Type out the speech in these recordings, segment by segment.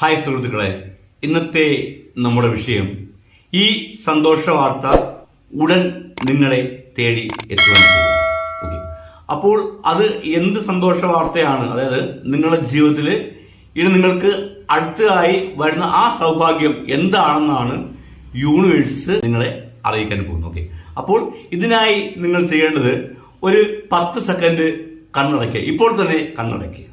Hi സുഹൃത്തുക്കളെ. ഇന്നത്തെ നമ്മുടെ വിഷയം ഈ സന്തോഷ വാർത്ത ഉടൻ നിങ്ങളെ തേടി എത്തുവാൻ ഓക്കെ അപ്പോൾ അത് എന്ത് സന്തോഷ വാർത്തയാണ്? അതായത് നിങ്ങളുടെ ജീവിതത്തിൽ ഇനി നിങ്ങൾക്ക് അടുത്തതായി വരുന്ന ആ സൗഭാഗ്യം എന്താണെന്നാണ് യൂണിവേഴ്സ് നിങ്ങളെ അറിയിക്കാൻ പോകുന്നത്. ഓക്കെ അപ്പോൾ ഇതിനായി നിങ്ങൾ ചെയ്യേണ്ടത് ഒരു പത്ത് സെക്കൻഡ് കണ്ണടയ്ക്കുക. ഇപ്പോൾ തന്നെ കണ്ണടയ്ക്കുക.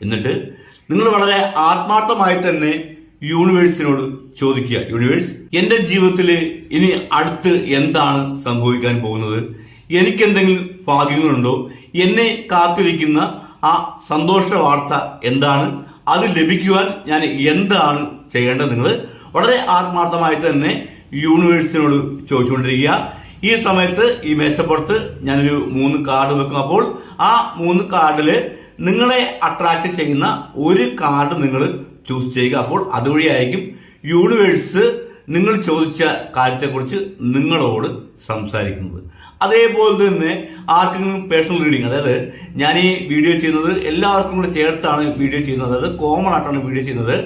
എന്നിട്ട് നിങ്ങൾ വളരെ ആത്മാർത്ഥമായി തന്നെ യൂണിവേഴ്സിനോട് ചോദിക്കുക. യൂണിവേഴ്സ് എന്റെ ജീവിതത്തിൽ ഇനി അടുത്ത് എന്താണ് സംഭവിക്കാൻ പോകുന്നത്? എനിക്ക് എന്തെങ്കിലും ഭാഗ്യങ്ങളുണ്ടോ? എന്നെ കാത്തിരിക്കുന്ന ആ സന്തോഷ വാർത്ത എന്താണ്? അത് ലഭിക്കുവാൻ ഞാൻ എന്താണ് ചെയ്യേണ്ടത് നിങ്ങൾ വളരെ ആത്മാർത്ഥമായിട്ട് തന്നെ യൂണിവേഴ്സിനോട് ചോദിച്ചുകൊണ്ടിരിക്കുക. ഈ സമയത്ത് ഈ മേശപ്പുറത്ത് ഞാനൊരു മൂന്ന് കാർഡ് വെക്കും. അപ്പോൾ ആ മൂന്ന് കാർഡിൽ നിങ്ങളെ അട്രാക്ട് ചെയ്യുന്ന ഒരു കാർഡ് നിങ്ങൾ ചൂസ് ചെയ്യുക. അപ്പോൾ അതുവഴിയായിരിക്കും യൂണിവേഴ്സ് നിങ്ങൾ ചോദിച്ച കാര്യത്തെക്കുറിച്ച് നിങ്ങളോട് സംസാരിക്കുന്നത്. അതേപോലെ തന്നെ ആർക്കെങ്കിലും പേഴ്സണൽ റീഡിങ് അതായത് ഞാൻ ഈ വീഡിയോ ചെയ്യുന്നത് എല്ലാവർക്കും കൂടെ ചേർത്താണ് വീഡിയോ ചെയ്യുന്നത് അതായത് കോമൺ ആയിട്ടാണ് വീഡിയോ ചെയ്യുന്നത്.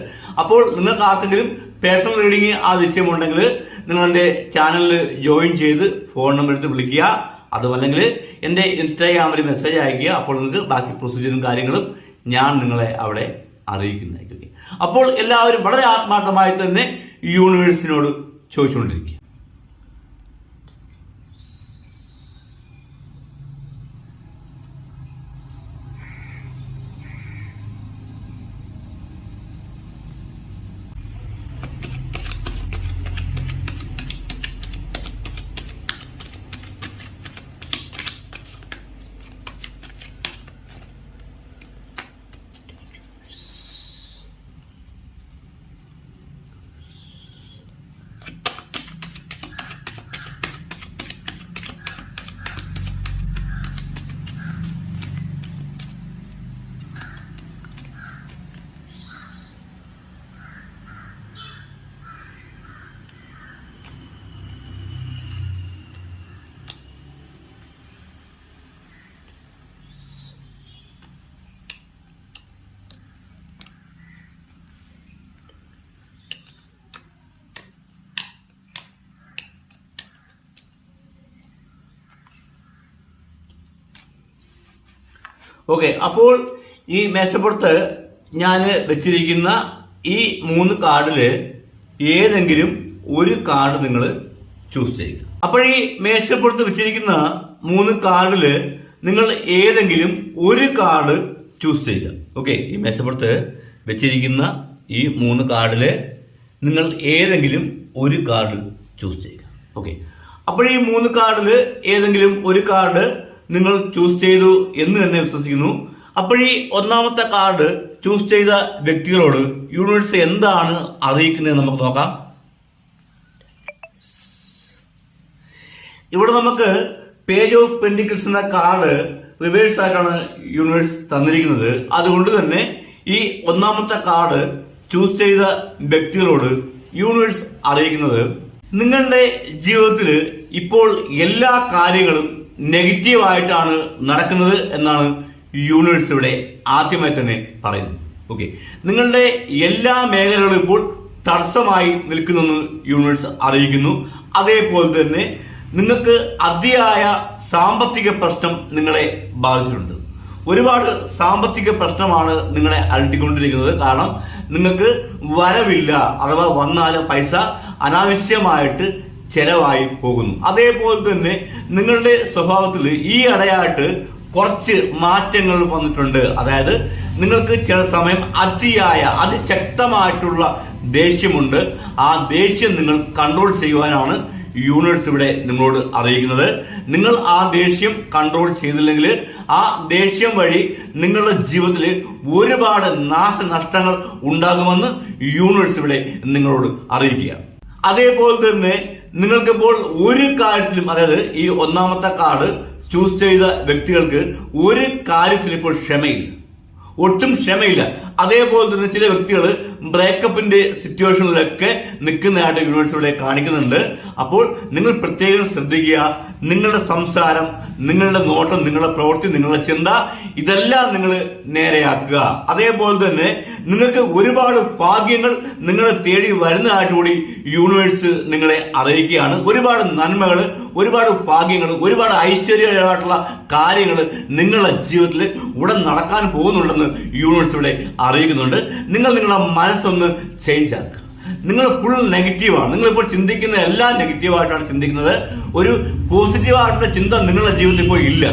അപ്പോൾ നിങ്ങൾക്ക് ആർക്കെങ്കിലും പേഴ്സണൽ റീഡിംഗ് ആവശ്യമുണ്ടെങ്കിൽ നിങ്ങൾ എന്റെ ചാനലിൽ ജോയിൻ ചെയ്ത് ഫോൺ നമ്പർ എടുത്ത് വിളിക്കുക. അതുമല്ലെങ്കിൽ എന്റെ ഇൻസ്റ്റാഗ്രാമിൽ മെസ്സേജ് അയക്കുക അപ്പോൾ നിങ്ങൾക്ക് ബാക്കി പ്രൊസീജിയറും കാര്യങ്ങളും ഞാൻ നിങ്ങളെ അവിടെ അറിയിക്കുന്നതായിരിക്കും. അപ്പോൾ എല്ലാവരും വളരെ ആത്മാർത്ഥമായി തന്നെ യൂണിവേഴ്സിനോട് ചോദിച്ചുകൊണ്ടിരിക്കുക. ഓക്കെ അപ്പോൾ ഈ മേശപ്പുറത്ത് ഞാൻ വെച്ചിരിക്കുന്ന ഈ മൂന്ന് കാർഡിൽ ഏതെങ്കിലും ഒരു കാർഡ് നിങ്ങൾ ചൂസ് ചെയ്യുക. അപ്പോൾ ഈ മേശപ്പുറത്ത് വെച്ചിരിക്കുന്ന മൂന്ന് കാർഡിൽ നിങ്ങൾ ഏതെങ്കിലും ഒരു കാർഡ് ചൂസ് ചെയ്യുക. ഓക്കെ ഈ മേശപ്പുറത്ത് വെച്ചിരിക്കുന്ന ഈ മൂന്ന് കാർഡിൽ നിങ്ങൾ ഏതെങ്കിലും ഒരു കാർഡ് ചൂസ് ചെയ്യുക. ഓക്കെ അപ്പോൾ ഈ മൂന്ന് കാർഡിൽ ഏതെങ്കിലും ഒരു കാർഡ് നിങ്ങൾ ചൂസ് ചെയ്തു എന്ന് തന്നെ വിശ്വസിക്കുന്നു. അപ്പോഴീ ഒന്നാമത്തെ കാർഡ് ചൂസ് ചെയ്ത വ്യക്തികളോട് യൂണിവേഴ്സ് എന്താണ് അറിയിക്കുന്നത് നമുക്ക് നോക്കാം. ഇവിടെ നമുക്ക് പേജ് ഓഫ് പെൻഡിക്കിൾസ് എന്ന കാർഡ് റിവേഴ്സ് ആയിട്ടാണ് യൂണിവേഴ്സ് തന്നിരിക്കുന്നത്. അതുകൊണ്ട് തന്നെ ഈ ഒന്നാമത്തെ കാർഡ് ചൂസ് ചെയ്ത വ്യക്തികളോട് യൂണിവേഴ്സ് അറിയിക്കുന്നത്. നിങ്ങളുടെ ജീവിതത്തിൽ ഇപ്പോൾ എല്ലാ കാര്യങ്ങളും നെഗറ്റീവായിട്ടാണ് നടക്കുന്നത് എന്നാണ് യൂണിവേഴ്സ് ഇവിടെ ആദ്യമായി തന്നെ പറയുന്നത്. ഓക്കെ നിങ്ങളുടെ എല്ലാ മേഖലകളും ഇപ്പോൾ തടസ്സമായി നിൽക്കുന്നെന്ന് യൂണിവേഴ്സ് അറിയിക്കുന്നു. അതേപോലെ തന്നെ നിങ്ങൾക്ക് അതിയായ സാമ്പത്തിക പ്രശ്നം നിങ്ങളെ ബാധിച്ചിട്ടുണ്ട്. ഒരുപാട് സാമ്പത്തിക പ്രശ്നമാണ് നിങ്ങളെ അലട്ടിക്കൊണ്ടിരിക്കുന്നത്. കാരണം നിങ്ങൾക്ക് വരവില്ല. അഥവാ വന്നാലും പൈസ അനാവശ്യമായിട്ട് ചെലവായി പോകുന്നു. അതേപോലെ തന്നെ നിങ്ങളുടെ സ്വഭാവത്തിൽ ഈ ഇടയായിട്ട് കുറച്ച് മാറ്റങ്ങൾ വന്നിട്ടുണ്ട്. അതായത് നിങ്ങൾക്ക് ചില സമയം അതിയായ അതിശക്തമായിട്ടുള്ള ദേഷ്യമുണ്ട്. ആ ദേഷ്യം നിങ്ങൾ കൺട്രോൾ ചെയ്യുവാനാണ് യൂണിവേഴ്സ് ഇവിടെ നിങ്ങളോട് അറിയിക്കുന്നത്. നിങ്ങൾ ആ ദേഷ്യം കൺട്രോൾ ചെയ്തില്ലെങ്കിൽ ആ ദേഷ്യം വഴി നിങ്ങളുടെ ജീവിതത്തിൽ ഒരുപാട് നാശനഷ്ടങ്ങൾ ഉണ്ടാകുമെന്ന് യൂണിവേഴ്സ് ഇവിടെ നിങ്ങളോട് അറിയിക്കുക. അതേപോലെ തന്നെ നിങ്ങൾക്കിപ്പോൾ ഒരു കാര്യത്തിലും അതായത് ഈ ഒന്നാമത്തെ കാർഡ് ചൂസ് ചെയ്ത വ്യക്തികൾക്ക് ഒരു കാര്യത്തിൽ ഇപ്പോൾ ക്ഷമയില്ല. ഒട്ടും ക്ഷമയില്ല. അതേപോലെ തന്നെ ചില വ്യക്തികൾ ബ്രേക്കപ്പിന്റെ സിറ്റുവേഷനിലൊക്കെ നിൽക്കുന്നതായിട്ട് യൂണിവേഴ്സ് കാണിക്കുന്നുണ്ട്. അപ്പോൾ നിങ്ങൾ പ്രത്യേകം ശ്രദ്ധിക്കുക. നിങ്ങളുടെ സംസാരം നിങ്ങളുടെ നോട്ടം നിങ്ങളുടെ പ്രവൃത്തി നിങ്ങളുടെ ചിന്ത ഇതെല്ലാം നിങ്ങൾ നേരെയാക്കുക. അതേപോലെ തന്നെ നിങ്ങൾക്ക് ഒരുപാട് ഭാഗ്യങ്ങൾ നിങ്ങളെ തേടി വരുന്നതായിട്ട് കൂടി യൂണിവേഴ്സ് നിങ്ങളെ അറിയിക്കുകയാണ്. ഒരുപാട് നന്മകൾ ഒരുപാട് ഭാഗ്യങ്ങൾ ഒരുപാട് ഐശ്വര്യമായിട്ടുള്ള കാര്യങ്ങൾ നിങ്ങളുടെ ജീവിതത്തിൽ ഉടൻ നടക്കാൻ പോകുന്നുണ്ടെന്ന് യൂണിവേഴ്സ് ഇവിടെ അറിയിക്കുന്നുണ്ട്. നിങ്ങൾ നിങ്ങളുടെ മനസ്സൊന്ന് ചേഞ്ച് ആക്കുക. നിങ്ങൾ ഫുൾ നെഗറ്റീവാണ് നിങ്ങൾ ഇപ്പോൾ ചിന്തിക്കുന്ന എല്ലാം നെഗറ്റീവായിട്ടാണ് ചിന്തിക്കുന്നത്. ഒരു പോസിറ്റീവായിട്ടുള്ള ചിന്ത നിങ്ങളുടെ ജീവിതത്തിൽ ഇപ്പോൾ ഇല്ല.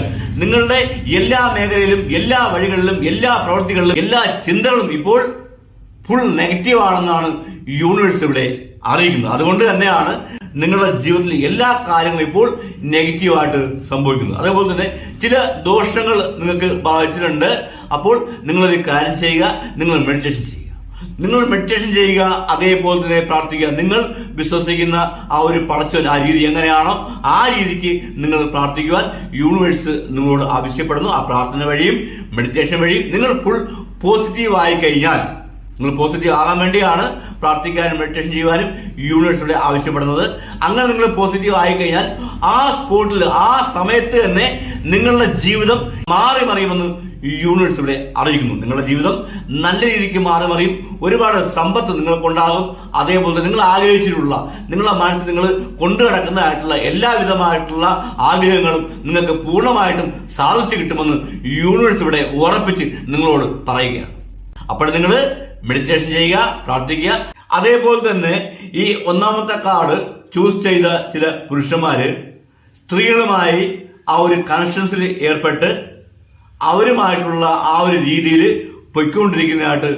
നിങ്ങളുടെ എല്ലാ മേഖലയിലും എല്ലാ വഴികളിലും എല്ലാ പ്രവൃത്തികളിലും എല്ലാ ചിന്തകളും ഇപ്പോൾ ഫുൾ നെഗറ്റീവാണെന്നാണ് യൂണിവേഴ്സ് ഇവിടെ അറിയിക്കുന്നത്. അതുകൊണ്ട് തന്നെയാണ് നിങ്ങളുടെ ജീവിതത്തിൽ എല്ലാ കാര്യങ്ങളും ഇപ്പോൾ നെഗറ്റീവായിട്ട് സംഭവിക്കുന്നത്. അതേപോലെ തന്നെ ചില ദോഷങ്ങൾ നിങ്ങൾക്ക് ബാധിച്ചിട്ടുണ്ട്. അപ്പോൾ നിങ്ങളൊരു കാര്യം ചെയ്യുക. നിങ്ങൾ മെഡിറ്റേഷൻ ചെയ്യുക. നിങ്ങൾ മെഡിറ്റേഷൻ ചെയ്യുക അതേപോലെ തന്നെ പ്രാർത്ഥിക്കുക. നിങ്ങൾ വിശ്വസിക്കുന്ന ആ ഒരു പടച്ച ആ രീതി എങ്ങനെയാണോ ആ രീതിക്ക് നിങ്ങൾ പ്രാർത്ഥിക്കുവാൻ യൂണിവേഴ്സ് നിങ്ങളോട് ആവശ്യപ്പെടുന്നു. ആ പ്രാർത്ഥന വഴിയും മെഡിറ്റേഷൻ വഴിയും നിങ്ങൾ ഫുൾ പോസിറ്റീവ് ആയി കഴിഞ്ഞാൽ നിങ്ങൾ പോസിറ്റീവ് ആകാൻ വേണ്ടിയാണ് പ്രാർത്ഥിക്കാനും മെഡിറ്റേഷൻ ചെയ്യുവാനും യൂണിവേഴ്സിലൂടെ ആവശ്യപ്പെടുന്നത്. അങ്ങനെ നിങ്ങൾ പോസിറ്റീവ് ആയി കഴിഞ്ഞാൽ ആ സ്പോട്ടിൽ ആ സമയത്ത് തന്നെ നിങ്ങളുടെ ജീവിതം മാറി മറിയുമെന്ന് യൂണിവേഴ്സ് ഇവിടെ അറിയിക്കുന്നു. നിങ്ങളുടെ ജീവിതം നല്ല രീതിക്ക് മാറി മറിയും. ഒരുപാട് സമ്പത്ത് നിങ്ങൾക്കുണ്ടാകും. അതേപോലെ നിങ്ങൾ ആഗ്രഹിച്ചിട്ടുള്ള നിങ്ങളുടെ മനസ്സിൽ നിങ്ങൾ കൊണ്ടു കിടക്കുന്നതായിട്ടുള്ള എല്ലാവിധമായിട്ടുള്ള ആഗ്രഹങ്ങളും നിങ്ങൾക്ക് പൂർണമായിട്ടും സാധിച്ചു കിട്ടുമെന്ന് യൂണിവേഴ്സ് ഇവിടെ ഉറപ്പിച്ച് നിങ്ങളോട് പറയുകയാണ്. അപ്പോൾ നിങ്ങൾ മെഡിറ്റേഷൻ ചെയ്യുക പ്രാർത്ഥിക്കുക. അതേപോലെ തന്നെ ഈ ഒന്നാമത്തെ കാർഡ് ചൂസ് ചെയ്ത ചില പുരുഷന്മാര് സ്ത്രീകളുമായി ആ ഒരു കണക്ഷൻസിൽ ഏർപ്പെട്ട് അവരുമായിട്ടുള്ള ആ ഒരു രീതിയിൽ പൊയ്ക്കൊണ്ടിരിക്കുന്നതായിട്ട്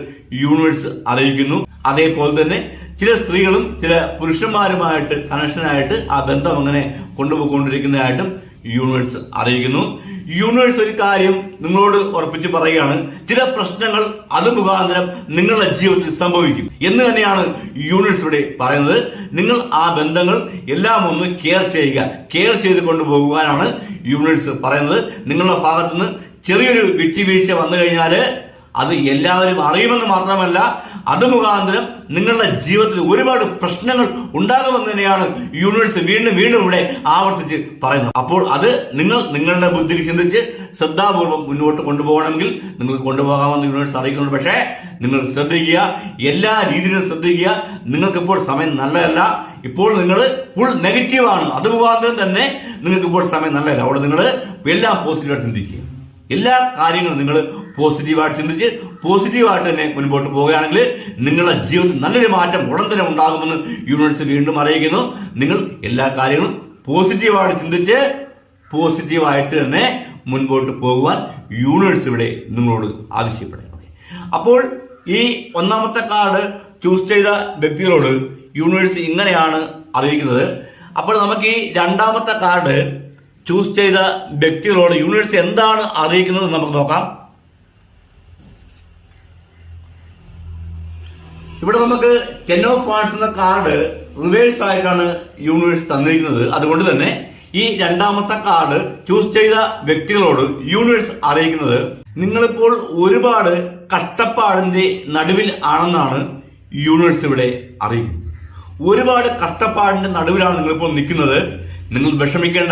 യൂണിവേഴ്സ് അറിയിക്കുന്നു. അതേപോലെ തന്നെ ചില സ്ത്രീകളും ചില പുരുഷന്മാരുമായിട്ട് കണക്ഷനായിട്ട് ആ ബന്ധം അങ്ങനെ കൊണ്ടുപോയിക്കൊണ്ടിരിക്കുന്നതായിട്ടും യൂണിവേഴ്സ് അറിയിക്കുന്നു. യൂണിവേഴ്സ് ഒരു കാര്യം നിങ്ങളോട് ഉറപ്പിച്ച് പറയുകയാണ്. ചില പ്രശ്നങ്ങൾ അത് മുഖാന്തരം നിങ്ങളുടെ ജീവിതത്തിൽ സംഭവിക്കും. എന്ന് തന്നെയാണ് യൂണിവേഴ്സ് ഇവിടെ പറയുന്നത്. നിങ്ങൾ ആ ബന്ധങ്ങൾ എല്ലാം ഒന്ന് കെയർ ചെയ്യുക. കെയർ ചെയ്ത് കൊണ്ടുപോകുവാനാണ് യൂണിവേഴ്സ് പറയുന്നത്. നിങ്ങളുടെ ഭാഗത്തുനിന്ന് ചെറിയൊരു വിട്ടുവീഴ്ച വന്നു കഴിഞ്ഞാൽ അത് എല്ലാവരും അറിയുമെന്ന് മാത്രമല്ല അത് മുഖാന്തരം നിങ്ങളുടെ ജീവിതത്തിൽ ഒരുപാട് പ്രശ്നങ്ങൾ ഉണ്ടാകുമെന്ന് തന്നെയാണ് യൂണിവേഴ്സ് വീണ്ടും വീണ്ടും ഇവിടെ ആവർത്തിച്ച് പറയുന്നത്. അപ്പോൾ അത് നിങ്ങൾ നിങ്ങളുടെ ബുദ്ധി ചിന്തിച്ച് ശ്രദ്ധാപൂർവം മുന്നോട്ട് കൊണ്ടുപോകണമെങ്കിൽ നിങ്ങൾക്ക് കൊണ്ടുപോകാമെന്ന് യൂണിവേഴ്സ് അറിയിക്കുന്നുണ്ട്. പക്ഷേ നിങ്ങൾ ശ്രദ്ധിക്കുക എല്ലാ രീതിയിലും ശ്രദ്ധിക്കുക. നിങ്ങൾക്കിപ്പോൾ സമയം നല്ലതല്ല. ഇപ്പോൾ നിങ്ങൾ ഫുൾ നെഗറ്റീവാണ് അത് മുഖാന്തരം തന്നെ നിങ്ങൾക്ക് ഇപ്പോൾ സമയം നല്ലതല്ല. അവിടെ നിങ്ങൾ എല്ലാം പോസിറ്റീവായിട്ട് ചിന്തിക്കുക. എല്ലാ കാര്യങ്ങളും നിങ്ങൾ പോസിറ്റീവായിട്ട് ചിന്തിച്ച് പോസിറ്റീവായിട്ട് തന്നെ മുൻപോട്ട് പോവുകയാണെങ്കിൽ നിങ്ങളുടെ ജീവിതത്തിൽ നല്ലൊരു മാറ്റം ഉടൻ തന്നെ ഉണ്ടാകുമെന്ന് യൂണിവേഴ്സ് വീണ്ടും അറിയിക്കുന്നു. നിങ്ങൾ എല്ലാ കാര്യങ്ങളും പോസിറ്റീവായിട്ട് ചിന്തിച്ച് പോസിറ്റീവായിട്ട് തന്നെ മുൻപോട്ട് പോകുവാൻ യൂണിവേഴ്സ് ഇവിടെ നിങ്ങളോട് ആവശ്യപ്പെടുന്നു അപ്പോൾ ഈ ഒന്നാമത്തെ കാർഡ് ചൂസ് ചെയ്ത വ്യക്തികളോട് യൂണിവേഴ്സ് ഇങ്ങനെയാണ് അറിയിക്കുന്നത്. അപ്പോൾ നമുക്ക് ഈ രണ്ടാമത്തെ കാർഡ് ചൂസ് ചെയ്ത വ്യക്തികളോട് യൂണിവേഴ്സ് എന്താണ് അറിയിക്കുന്നത് നമുക്ക് നോക്കാം. ഇവിടെ നമുക്ക് ടെൻ ഓഫ് വാൺസ് എന്ന കാർഡ് റിവേഴ്സ് ആയിട്ടാണ് യൂണിവേഴ്സ് തന്നിരിക്കുന്നത്. അതുകൊണ്ട് തന്നെ ഈ രണ്ടാമത്തെ കാർഡ് ചൂസ് ചെയ്ത വ്യക്തികളോട് യൂണിവേഴ്സ് അറിയിക്കുന്നത് നിങ്ങളിപ്പോൾ ഒരുപാട് കഷ്ടപ്പാടിന്റെ നടുവിൽ ആണെന്നാണ് യൂണിവേഴ്സ് ഇവിടെ അറിയിക്കുന്നത്. ഒരുപാട് കഷ്ടപ്പാടിന്റെ നടുവിലാണ് നിങ്ങളിപ്പോൾ നിൽക്കുന്നത്. നിങ്ങൾ വിഷമിക്കേണ്ട.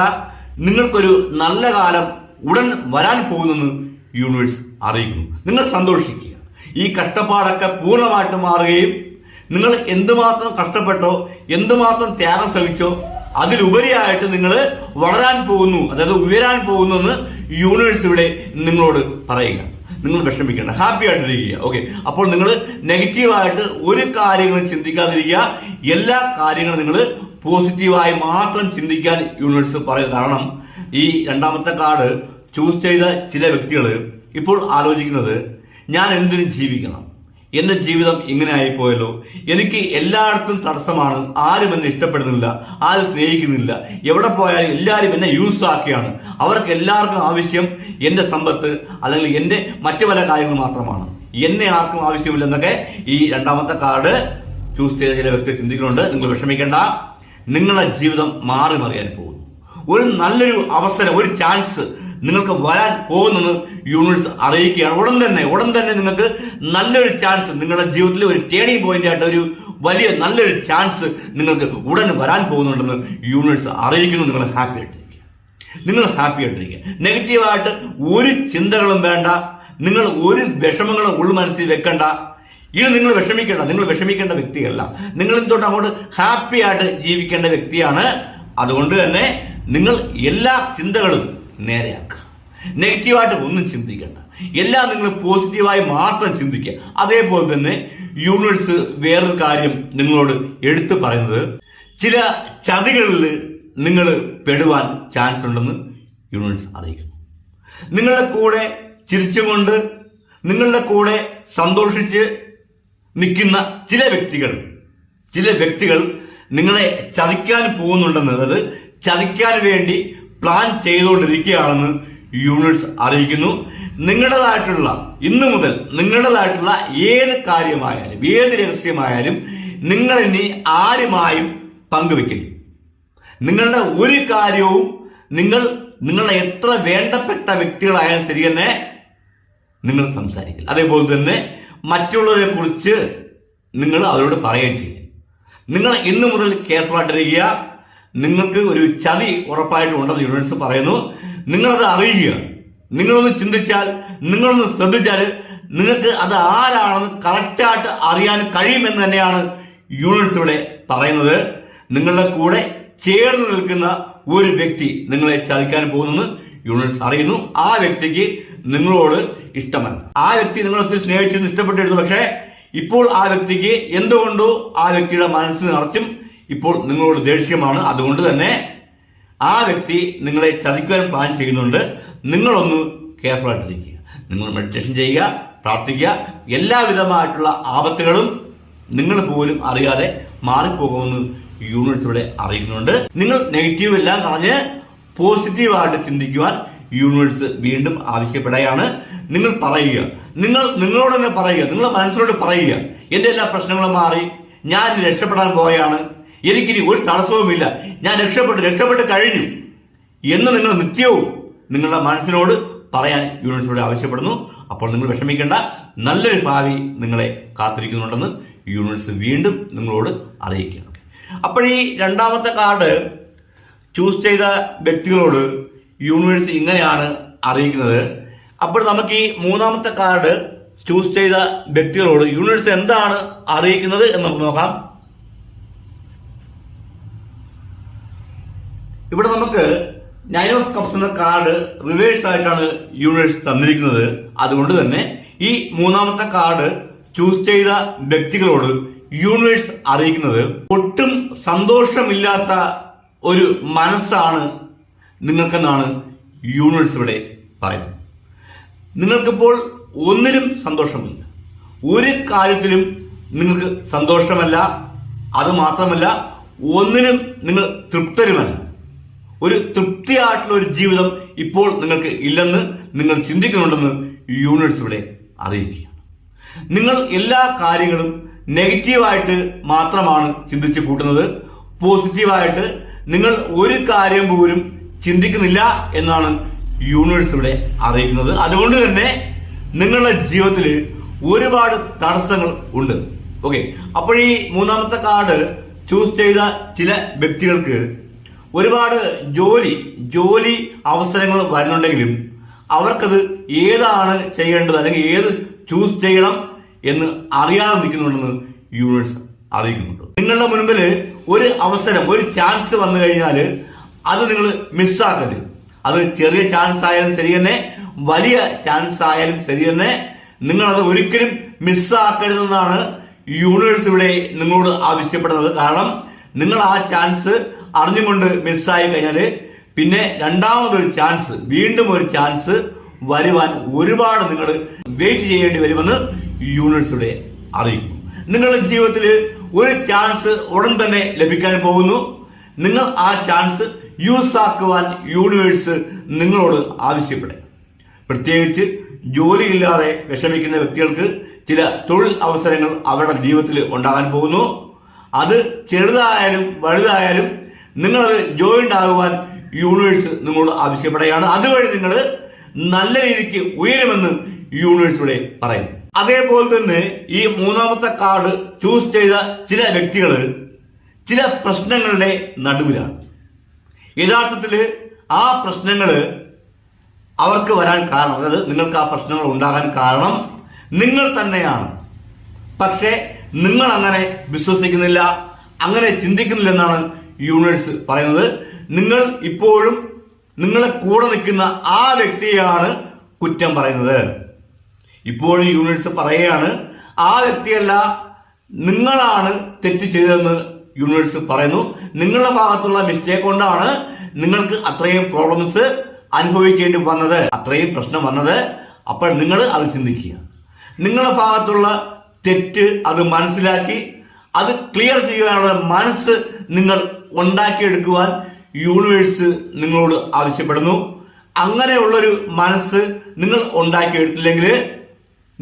നിങ്ങൾക്കൊരു നല്ല കാലം ഉടൻ വരാൻ പോകുന്നെന്ന് യൂണിവേഴ്സ് അറിയിക്കുന്നു. നിങ്ങൾ സന്തോഷിക്കുക. ഈ കഷ്ടപ്പാടൊക്കെ പൂർണമായിട്ട് മാറുകയും നിങ്ങൾ എന്തുമാത്രം കഷ്ടപ്പെട്ടോ എന്തുമാത്രം ത്യാഗം ശ്രമിച്ചോ അതിലുപരിയായിട്ട് നിങ്ങൾ വളരാൻ പോകുന്നു അതായത് ഉയരാൻ പോകുന്നു എന്ന് യൂണിവേഴ്സ് ഇവിടെ നിങ്ങളോട് പറയുക. നിങ്ങൾ വിഷമിക്കേണ്ട. ഹാപ്പി ആയിട്ടിരിക്കുക. ഓക്കെ അപ്പോൾ നിങ്ങൾ നെഗറ്റീവായിട്ട് ഒരു കാര്യങ്ങളും ചിന്തിക്കാതിരിക്കുക. എല്ലാ കാര്യങ്ങളും നിങ്ങൾ പോസിറ്റീവായി മാത്രം ചിന്തിക്കാൻ യൂണിവേഴ്സ് പറയുക കാരണം ഈ രണ്ടാമത്തെ കാർഡ് ചൂസ് ചെയ്ത ചില വ്യക്തികൾ ഇപ്പോൾ ആലോചിക്കുന്നത് ഞാൻ എന്തിനും ജീവിക്കണം? എന്റെ ജീവിതം ഇങ്ങനെ ആയിപ്പോയല്ലോ. എനിക്ക് എല്ലായിടത്തും തടസ്സമാണ്. ആരും എന്നെ ഇഷ്ടപ്പെടുന്നില്ല. ആരും സ്നേഹിക്കുന്നില്ല. എവിടെ പോയാലും എല്ലാവരും എന്നെ യൂസ് ആക്കിയാണ്. അവർക്ക് എല്ലാവർക്കും ആവശ്യം എന്റെ സമ്പത്ത് അല്ലെങ്കിൽ എന്റെ മറ്റു പല കാര്യങ്ങൾ മാത്രമാണ്. എന്നെ ആർക്കും ആവശ്യമില്ലെന്നൊക്കെ ഈ രണ്ടാമത്തെ കാർഡ് ചൂസ് ചെയ്ത ചില വ്യക്തി ചിന്തിക്കുന്നുണ്ട്. നിങ്ങൾ വിഷമിക്കേണ്ട. നിങ്ങളുടെ ജീവിതം മാറി മറിയാൻ പോകുന്നു. ഒരു നല്ലൊരു അവസരം ഒരു ചാൻസ് നിങ്ങൾക്ക് വരാൻ പോകുന്നെന്ന് യൂണിവേഴ്സ് അറിയിക്കുകയാണ്. ഉടൻ തന്നെ ഉടൻ തന്നെ നിങ്ങൾക്ക് നല്ലൊരു ചാൻസ് നിങ്ങളുടെ ജീവിതത്തിലെ ഒരു ടേണിംഗ് പോയിന്റ് ആയിട്ട് ഒരു വലിയ നല്ലൊരു ചാൻസ് നിങ്ങൾക്ക് ഉടൻ വരാൻ പോകുന്നുണ്ടെന്ന് യൂണിവേഴ്സ് അറിയിക്കുന്നു. നിങ്ങൾ ഹാപ്പി ആയിട്ടിരിക്കുക. നിങ്ങൾ ഹാപ്പി ആയിട്ടിരിക്കുക. നെഗറ്റീവായിട്ട് ഒരു ചിന്തകളും വേണ്ട. നിങ്ങൾ ഒരു വിഷമങ്ങളും ഉൾമനസ്സിൽ വെക്കണ്ട. ഇനി നിങ്ങൾ വിഷമിക്കേണ്ട നിങ്ങൾ വിഷമിക്കേണ്ട വ്യക്തിയല്ല. നിങ്ങൾ എന്തുകൊണ്ട് അങ്ങോട്ട് ഹാപ്പി ആയിട്ട് ജീവിക്കേണ്ട വ്യക്തിയാണ്? അതുകൊണ്ട് തന്നെ നിങ്ങൾ എല്ലാ ചിന്തകളും നേരെയാക്കുക. നെഗറ്റീവായിട്ട് ഒന്നും ചിന്തിക്കേണ്ട. എല്ലാം നിങ്ങൾ പോസിറ്റീവായി മാത്രം ചിന്തിക്കുക. അതേപോലെ തന്നെ യൂണിവേഴ്സ് വേറൊരു കാര്യം നിങ്ങളോട് എടുത്തു പറയുന്നത് ചില ചതികളിൽ നിങ്ങൾ പെടുവാൻ ചാൻസ് ഉണ്ടെന്ന് യൂണിവേഴ്സ് അറിയിക്കുന്നു. നിങ്ങളുടെ കൂടെ ചിരിച്ചുകൊണ്ട് നിങ്ങളുടെ കൂടെ സന്തോഷിച്ച് നിൽക്കുന്ന ചില വ്യക്തികൾ ചില വ്യക്തികൾ നിങ്ങളെ ചതിക്കാൻ പോകുന്നുണ്ടെന്ന് അതായത് ചതിക്കാൻ വേണ്ടി പ്ലാൻ ചെയ്തുകൊണ്ടിരിക്കുകയാണെന്ന് യൂണിറ്റ്സ് അറിയിക്കുന്നു. നിങ്ങളുടേതായിട്ടുള്ള ഇന്നു മുതൽ നിങ്ങളുടേതായിട്ടുള്ള ഏത് കാര്യമായാലും ഏത് രഹസ്യമായാലും നിങ്ങൾ ഇനി ആരുമായും പങ്കുവെക്കില്ല. നിങ്ങളുടെ ഒരു കാര്യവും നിങ്ങൾ നിങ്ങളുടെ എത്ര വേണ്ടപ്പെട്ട വ്യക്തികളായാലും ശരി തന്നെ നിങ്ങൾ സംസാരിക്കില്ല. അതേപോലെ തന്നെ മറ്റുള്ളവരെ കുറിച്ച് നിങ്ങൾ അവരോട് പറയുകയും ചെയ്യും നിങ്ങൾ ഇന്നു മുതൽ കെയർഫുൾ ആയിട്ടിരിക്കുക. നിങ്ങൾക്ക് ഒരു ചതി ഉറപ്പായിട്ടും ഉണ്ടെന്ന് യൂണിവേഴ്സ് പറയുന്നു. നിങ്ങളത് അറിയുക നിങ്ങളൊന്ന് ചിന്തിച്ചാൽ നിങ്ങളൊന്ന് ശ്രദ്ധിച്ചാൽ നിങ്ങൾക്ക് അത് ആരാണെന്ന് കറക്റ്റായിട്ട് അറിയാൻ കഴിയുമെന്ന് തന്നെയാണ് യൂണിവേഴ്സ് ഇവിടെ പറയുന്നത്. നിങ്ങളുടെ കൂടെ ചേർന്ന് നിൽക്കുന്ന ഒരു വ്യക്തി നിങ്ങളെ ചതിക്കാൻ പോകുന്നെന്ന് യൂണിവേഴ്സ് അറിയുന്നു. ആ വ്യക്തിക്ക് നിങ്ങളോട് ഇഷ്ടമല്ല. ആ വ്യക്തി നിങ്ങളെ ഒത്തിരി സ്നേഹിച്ചിരുന്നു ഇഷ്ടപ്പെട്ടിരുന്നു. പക്ഷേ ഇപ്പോൾ ആ വ്യക്തിക്ക് എന്തുകൊണ്ടോ ആ വ്യക്തിയുടെ മനസ്സിന് നിറച്ചും ഇപ്പോൾ നിങ്ങളോട് ദേഷ്യമാണ്. അതുകൊണ്ട് തന്നെ ആ വ്യക്തി നിങ്ങളെ ചതിക്കുവാൻ പ്ലാൻ ചെയ്യുന്നുണ്ട്. നിങ്ങളൊന്ന് കെയർഫുൾ ആയിട്ടിരിക്കുക നിങ്ങൾ മെഡിറ്റേഷൻ ചെയ്യുക പ്രാർത്ഥിക്കുക. എല്ലാവിധമായിട്ടുള്ള ആപത്തുകളും നിങ്ങൾ പോലും അറിയാതെ മാറിപ്പോകുമെന്ന് യൂണിവേഴ്സിലൂടെ അറിയുന്നുണ്ട് നിങ്ങൾ നെഗറ്റീവ് എല്ലാം കളഞ്ഞ് പോസിറ്റീവായിട്ട് ചിന്തിക്കുവാൻ യൂണിവേഴ്സ് വീണ്ടും ആവശ്യപ്പെടുകയാണ്. നിങ്ങൾ പറയുക. നിങ്ങൾ നിങ്ങളോട് തന്നെ പറയുക. നിങ്ങളുടെ മനസ്സിനോട് പറയുക. എന്റെ എല്ലാ പ്രശ്നങ്ങളും മാറി. ഞാൻ രക്ഷപ്പെടാൻ പോവുകയാണ്. എനിക്കിനി ഒരു തടസ്സവുമില്ല. ഞാൻ രക്ഷപ്പെട്ടു രക്ഷപ്പെട്ട് കഴിഞ്ഞു. എന്ന് നിങ്ങൾ നിത്യവും നിങ്ങളുടെ മനസ്സിനോട് പറയാൻ യൂണിവേഴ്സിനോട് ആവശ്യപ്പെടുന്നു. അപ്പോൾ നിങ്ങൾ വിഷമിക്കേണ്ട. നല്ലൊരു ഭാവി നിങ്ങളെ കാത്തിരിക്കുന്നുണ്ടെന്ന് യൂണിവേഴ്സ് വീണ്ടും നിങ്ങളോട് അറിയിക്കുകയാണ്. അപ്പോൾ ഈ രണ്ടാമത്തെ കാർഡ് ചൂസ് ചെയ്ത വ്യക്തികളോട് യൂണിവേഴ്സ് ഇങ്ങനെയാണ് അറിയിക്കുന്നത്. അപ്പോൾ നമുക്ക് ഈ മൂന്നാമത്തെ കാർഡ് ചൂസ് ചെയ്ത വ്യക്തികളോട് യൂണിവേഴ്സ് എന്താണ് അറിയിക്കുന്നത് എന്ന് നമുക്ക് നോക്കാം. ഇവിടെ നമുക്ക് നയൻ ഓഫ് കപ്സ് എന്ന കാർഡ് റിവേഴ്സ് ആയിട്ടാണ് യൂണിവേഴ്സ് തന്നിരിക്കുന്നത്. അതുകൊണ്ട് തന്നെ ഈ മൂന്നാമത്തെ കാർഡ് ചൂസ് ചെയ്ത വ്യക്തികളോട് യൂണിവേഴ്സ് അറിയിക്കുന്നത് ഒട്ടും സന്തോഷമില്ലാത്ത ഒരു മനസ്സാണ് നിങ്ങൾക്കെന്നാണ് യൂണിവേഴ്സ് ഇവിടെ പറയുന്നത്. നിങ്ങൾക്കിപ്പോൾ ഒന്നിലും സന്തോഷമില്ല. ഒരു കാര്യത്തിലും നിങ്ങൾക്ക് സന്തോഷമല്ല. അത് മാത്രമല്ല ഒന്നിനും നിങ്ങൾ തൃപ്തരുമല്ല. ഒരു തൃപ്തിയായിട്ടുള്ള ഒരു ജീവിതം ഇപ്പോൾ നിങ്ങൾക്ക് ഇല്ലെന്ന് നിങ്ങൾ ചിന്തിക്കുന്നുണ്ടെന്ന് യൂണിവേഴ്സ് ഇവിടെ അറിയിക്കുകയാണ്. നിങ്ങൾ എല്ലാ കാര്യങ്ങളും നെഗറ്റീവായിട്ട് മാത്രമാണ് ചിന്തിച്ച് കൂട്ടുന്നത്. പോസിറ്റീവായിട്ട് നിങ്ങൾ ഒരു കാര്യം പോലും ചിന്തിക്കുന്നില്ല എന്നാണ് യൂണിവേഴ്സ് ഇവിടെ അറിയിക്കുന്നത്. അതുകൊണ്ട് തന്നെ നിങ്ങളുടെ ജീവിതത്തിൽ ഒരുപാട് തടസ്സങ്ങൾ ഉണ്ട്. ഓക്കെ അപ്പോൾ ഈ മൂന്നാമത്തെ കാർഡ് ചൂസ് ചെയ്ത ചില വ്യക്തികൾക്ക് ഒരുപാട് ജോലി ജോലി അവസരങ്ങൾ വരുന്നുണ്ടെങ്കിലും അവർക്കത് ഏതാണ് ചെയ്യേണ്ടത് അല്ലെങ്കിൽ ഏത് ചൂസ് ചെയ്യണം എന്ന് അറിയാതെ നിൽക്കുന്നുണ്ടെന്ന് യൂണിവേഴ്സ് അറിയിക്കുന്നുണ്ട്. നിങ്ങളുടെ മുൻപിൽ ഒരു അവസരം ഒരു ചാൻസ് വന്നു കഴിഞ്ഞാൽ അത് നിങ്ങൾ മിസ്സാക്കരുത് അത് ചെറിയ ചാൻസ് ആയാലും ശരി തന്നെ വലിയ ചാൻസ് ആയാലും ശരി തന്നെ നിങ്ങൾ അത് ഒരിക്കലും മിസ്സാക്കരുതെന്നാണ് യൂണിവേഴ്സ് ഇവിടെ നിങ്ങളോട് ആവശ്യപ്പെടുന്നത്. കാരണം നിങ്ങൾ ആ ചാൻസ് അറിഞ്ഞുകൊണ്ട് മിസ്സായി കഴിഞ്ഞാൽ പിന്നെ രണ്ടാമതൊരു ചാൻസ് വീണ്ടും ഒരു ചാൻസ് വരുവാൻ ഒരുപാട് നിങ്ങൾ വെയിറ്റ് ചെയ്യേണ്ടി വരുമെന്ന് യൂണിവേഴ്സ് അറിയിക്കും നിങ്ങളുടെ ജീവിതത്തിൽ ഒരു ചാൻസ് ഉടൻ തന്നെ ലഭിക്കാൻ പോകുന്നു. നിങ്ങൾ ആ ചാൻസ് യൂസ് ആക്കുവാൻ യൂണിവേഴ്സ് നിങ്ങളോട് ആവശ്യപ്പെടും. പ്രത്യേകിച്ച് ജോലിയില്ലാതെ വിഷമിക്കുന്ന വ്യക്തികൾക്ക് ചില തൊഴിൽ അവസരങ്ങൾ അവരുടെ ജീവിതത്തിൽ ഉണ്ടാകാൻ പോകുന്നു. അത് ചെറുതായാലും വലുതായാലും നിങ്ങളത് ജോയിന്റ് ആകുവാൻ യൂണിവേഴ്സ് നിങ്ങളോട് ആവശ്യപ്പെടുകയാണ്. അതുവഴി നിങ്ങൾ നല്ല രീതിക്ക് ഉയരുമെന്ന് യൂണിവേഴ്സ് ഇവിടെ പറയുന്നു. അതേപോലെ തന്നെ ഈ മൂന്നാമത്തെ കാർഡ് ചൂസ് ചെയ്ത ചില വ്യക്തികൾ ചില പ്രശ്നങ്ങളുടെ നടുവിലാണ്. യഥാർത്ഥത്തിൽ ആ പ്രശ്നങ്ങൾ അവർക്ക് വരാൻ കാരണം അതായത് നിങ്ങൾക്ക് ആ പ്രശ്നങ്ങൾ ഉണ്ടാകാൻ കാരണം നിങ്ങൾ തന്നെയാണ്. പക്ഷേ നിങ്ങൾ അങ്ങനെ വിശ്വസിക്കുന്നില്ല അങ്ങനെ ചിന്തിക്കുന്നില്ലെന്നാണ് യൂണിവേഴ്സ് പറയുന്നത് നിങ്ങൾ ഇപ്പോഴും നിങ്ങളെ കൂടെ നിൽക്കുന്ന ആ വ്യക്തിയാണ് കുറ്റം പറയുന്നത്. ഇപ്പോഴും യൂണിവേഴ്സ് പറയുകയാണ് ആ വ്യക്തിയല്ല നിങ്ങളാണ് തെറ്റ് ചെയ്തതെന്ന് യൂണിവേഴ്സ് പറയുന്നു. നിങ്ങളുടെ ഭാഗത്തുള്ള മിസ്റ്റേക്ക് കൊണ്ടാണ് നിങ്ങൾക്ക് അത്രയും പ്രോബ്ലംസ് അനുഭവിക്കേണ്ടി വന്നത്. അത്രയും പ്രശ്നം വന്നത്. അപ്പോൾ നിങ്ങൾ അത് ചിന്തിക്കുക. നിങ്ങളുടെ ഭാഗത്തുള്ള തെറ്റ് അത് മനസ്സിലാക്കി അത് ക്ലിയർ ചെയ്യാനുള്ള മനസ്സ് നിങ്ങൾ ഉണ്ടാക്കിയെടുക്കുവാൻ യൂണിവേഴ്സ് നിങ്ങളോട് ആവശ്യപ്പെടുന്നു. അങ്ങനെയുള്ളൊരു മനസ്സ് നിങ്ങൾ ഉണ്ടാക്കിയെടുത്തില്ലെങ്കിൽ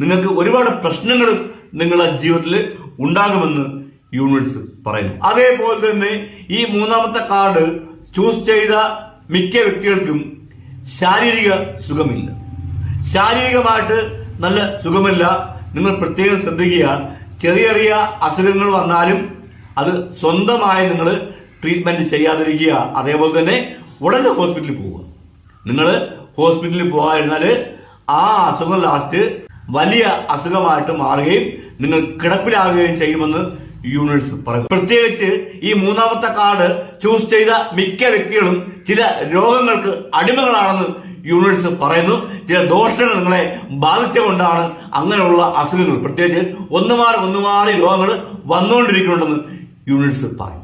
നിങ്ങൾക്ക് ഒരുപാട് പ്രശ്നങ്ങൾ നിങ്ങളുടെ ജീവിതത്തിൽ ഉണ്ടാകുമെന്ന് യൂണിവേഴ്സ് പറയുന്നു. അതേപോലെ തന്നെ ഈ മൂന്നാമത്തെ കാർഡ് ചൂസ് ചെയ്ത മിക്ക വ്യക്തികൾക്കും ശാരീരിക സുഖമില്ല. ശാരീരികമായിട്ട് നല്ല സുഖമില്ല. നിങ്ങൾ പ്രത്യേകം ശ്രദ്ധിക്കുക. ചെറിയ ചെറിയ അസുഖങ്ങൾ വന്നാലും അത് സ്വന്തമായി നിങ്ങൾ ട്രീറ്റ്മെന്റ് ചെയ്യാതിരിക്കുക അതേപോലെ തന്നെ ഉടനെ ഹോസ്പിറ്റലിൽ പോവുക. നിങ്ങൾ ഹോസ്പിറ്റലിൽ പോകാതിരുന്നാൽ ആ അസുഖം ലാസ്റ്റ് വലിയ അസുഖമായിട്ട് മാറുകയും നിങ്ങൾ കിടപ്പിലാകുകയും ചെയ്യുമെന്ന് യൂണിവേഴ്സ് പറയും പ്രത്യേകിച്ച് ഈ മൂന്നാമത്തെ കാർഡ് ചൂസ് ചെയ്ത മിക്ക വ്യക്തികളും ചില രോഗങ്ങൾക്ക് അടിമകളാണെന്ന് യൂണിവേഴ്സ് പറയുന്നു. ചില ദോഷങ്ങൾ നിങ്ങളെ ബാധിച്ചുകൊണ്ടാണ് അങ്ങനെയുള്ള അസുഖങ്ങൾ. പ്രത്യേകിച്ച് ഒന്ന് മാറി ഒന്ന് മാറി രോഗങ്ങൾ വന്നുകൊണ്ടിരിക്കുന്നുണ്ടെന്ന് യൂണിവേഴ്സ് പറയും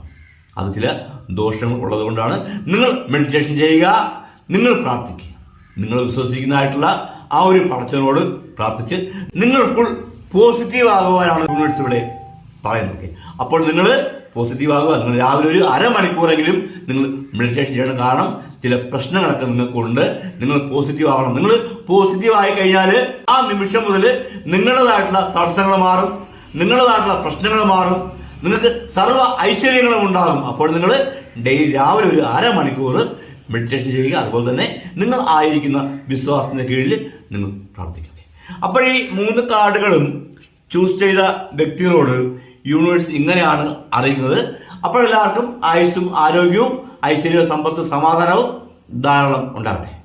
അത് ചില ദോഷങ്ങൾ ഉള്ളതുകൊണ്ടാണ് നിങ്ങൾ മെഡിറ്റേഷൻ ചെയ്യുക നിങ്ങൾ പ്രാർത്ഥിക്കുക. നിങ്ങൾ വിശ്വസിക്കുന്നതായിട്ടുള്ള ആ ഒരു പടച്ചനോട് പ്രാർത്ഥിച്ച് നിങ്ങൾ ഫുൾ പോസിറ്റീവ് ആകുവാനാണ് യൂണിവേഴ്സ് ഇവിടെ പറയുന്നത്. അപ്പോൾ നിങ്ങൾ പോസിറ്റീവ് ആകുക നിങ്ങൾ രാവിലെ ഒരു അരമണിക്കൂറെങ്കിലും നിങ്ങൾ മെഡിറ്റേഷൻ ചെയ്യണം. കാരണം ചില പ്രശ്നങ്ങളൊക്കെ നിങ്ങൾക്കുണ്ട്. നിങ്ങൾ പോസിറ്റീവ് ആവണം. നിങ്ങൾ പോസിറ്റീവ് ആയി കഴിഞ്ഞാൽ ആ നിമിഷം മുതൽ നിങ്ങളുടേതായിട്ടുള്ള തടസ്സങ്ങൾ മാറും. നിങ്ങളുടേതായിട്ടുള്ള പ്രശ്നങ്ങൾ മാറും. നിങ്ങൾക്ക് സർവ ഐശ്വര്യങ്ങളും ഉണ്ടാകും. അപ്പോൾ നിങ്ങൾ ഡെയിലി രാവിലെ ഒരു അരമണിക്കൂർ മെഡിറ്റേഷൻ ചെയ്യുക. അതുപോലെ തന്നെ നിങ്ങൾ ആയിരിക്കുന്ന വിശ്വാസത്തിന്റെ കീഴിൽ നിങ്ങൾ പ്രാർത്ഥിക്കുക. അപ്പോൾ ഈ മൂന്ന് കാർഡുകളും ചൂസ് ചെയ്ത വ്യക്തികളോട് യൂണിവേഴ്സ് ഇങ്ങനെയാണ് അറിയുന്നത്. അപ്പോൾ എല്ലാവർക്കും ആയുസ്സും ആരോഗ്യവും ഐശ്വര്യവും സമ്പത്തും സമാധാനവും ധാരാളം ഉണ്ടാകട്ടെ.